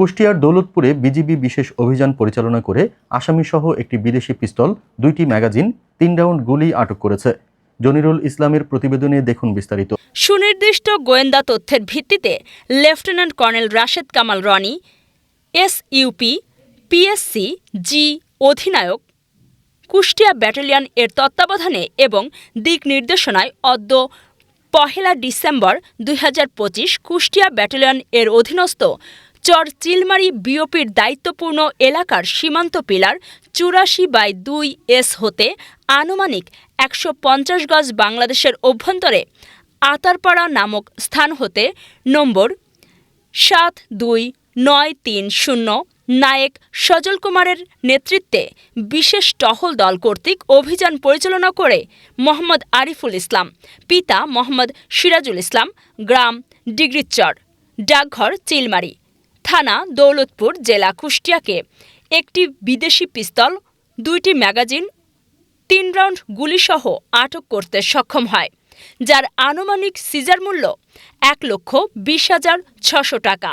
কুষ্টিয়ার দৌলতপুরে বিজিবি বিশেষ অভিযান পরিচালনা করে আসামিসহ একটি বিদেশি পিস্তল, দুইটি ম্যাগাজিন, তিন রাউন্ড গুলি আটক করেছে। জনিরুল ইসলামের প্রতিবেদনে দেখুন বিস্তারিত। সুনির্দিষ্ট গোয়েন্দা তথ্যের ভিত্তিতে lieutenant colonel Rashed Kamal Roni SUP PSC G অধিনায়ক, কুষ্টিয়া ব্যাটালিয়ন এর তত্ত্বাবধানে এবং দিক নির্দেশনায় অদ্য পহেলা ডিসেম্বর দুই হাজার পঁচিশ কুষ্টিয়া ব্যাটালিয়ন এর অধীনস্থ চর চিলমারি বিওপির দায়িত্বপূর্ণ এলাকার সীমান্ত পিলার চুরাশি বাই দুই এস হতে আনুমানিক একশো পঞ্চাশ গজ বাংলাদেশের অভ্যন্তরে আতারপাড়া নামক স্থান হতে নম্বর সাত দুই নয় তিন শূন্য নায়েক সজল কুমারের নেতৃত্বে বিশেষ টহল দল কর্তৃক অভিযান পরিচালনা করে মোহাম্মদ আরিফুল ইসলাম, পিতা মোহাম্মদ সিরাজুল ইসলাম, গ্রাম ডিগ্রিচর, ডাকঘর চিলমারি। থানা, দৌলতপুর জেলা কুষ্টিয়াকে। একটি বিদেশি পিস্তল, দুইটি ম্যাগাজিন, তিন রাউন্ড গুলিসহ আটক করতে সক্ষম হয়, যার আনুমানিক সিজার মূল্য এক লক্ষ বিশ হাজার ছশো টাকা।